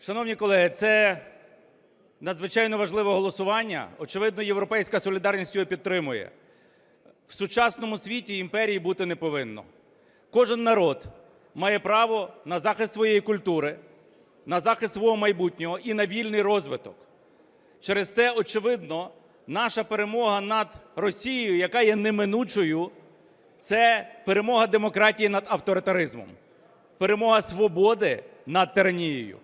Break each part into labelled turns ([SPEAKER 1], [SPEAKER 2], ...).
[SPEAKER 1] Шановні колеги, це надзвичайно важливе голосування. Очевидно, "Європейська солідарність" його підтримує. В сучасному світі імперії бути не повинно. Кожен народ має право на захист своєї культури, на захист свого майбутнього і на вільний розвиток. Через те, очевидно, наша перемога над Росією, яка є неминучою, це перемога демократії над авторитаризмом, перемога свободи над тиранією.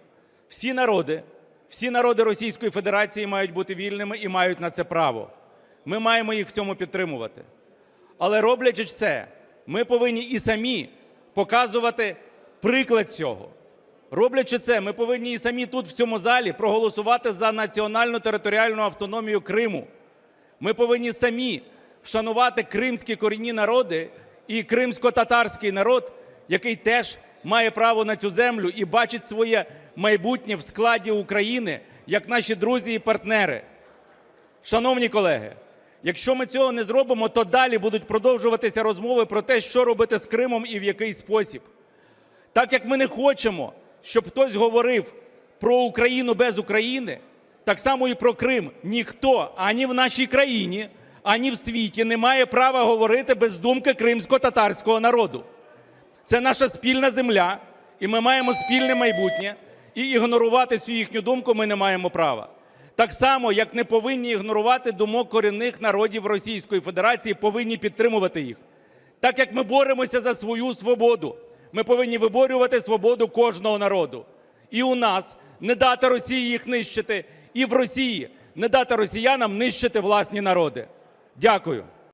[SPEAKER 1] Всі народи, всі народи Російської Федерації мають бути вільними і мають на це право. Ми маємо їх в цьому підтримувати. Але роблячи це, ми повинні і самі показувати приклад цього. Роблячи це, ми повинні і самі тут, в цьому залі, проголосувати за національну територіальну автономію Криму. Ми повинні самі вшанувати кримські корінні народи і кримсько-татарський народ, який теж має право на цю землю і бачить своє майбутнє в складі України як наші друзі і партнери. Шановні колеги, якщо ми цього не зробимо, то далі будуть продовжуватися розмови про те, що робити з Кримом і в який спосіб. Так як ми не хочемо, щоб хтось говорив про Україну без України, так само і про Крим. Ніхто ані в нашій країні, ані в світі не має права говорити без думки кримсько-татарського народу. Це наша спільна земля, і ми маємо спільне майбутнє, і ігнорувати цю їхню думку ми не маємо права. Так само, як не повинні ігнорувати думок корінних народів Російської Федерації, повинні підтримувати їх. Так як ми боремося за свою свободу, ми повинні виборювати свободу кожного народу. І у нас не дати Росії їх нищити, і в Росії не дати росіянам нищити власні народи. Дякую.